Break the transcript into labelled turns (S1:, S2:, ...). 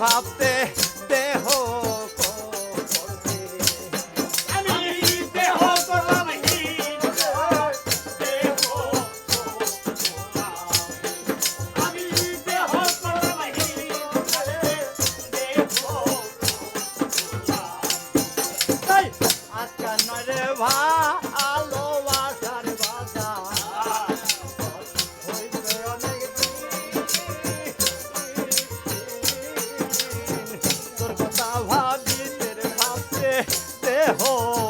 S1: ভাবিতে দেহ
S2: দেহ।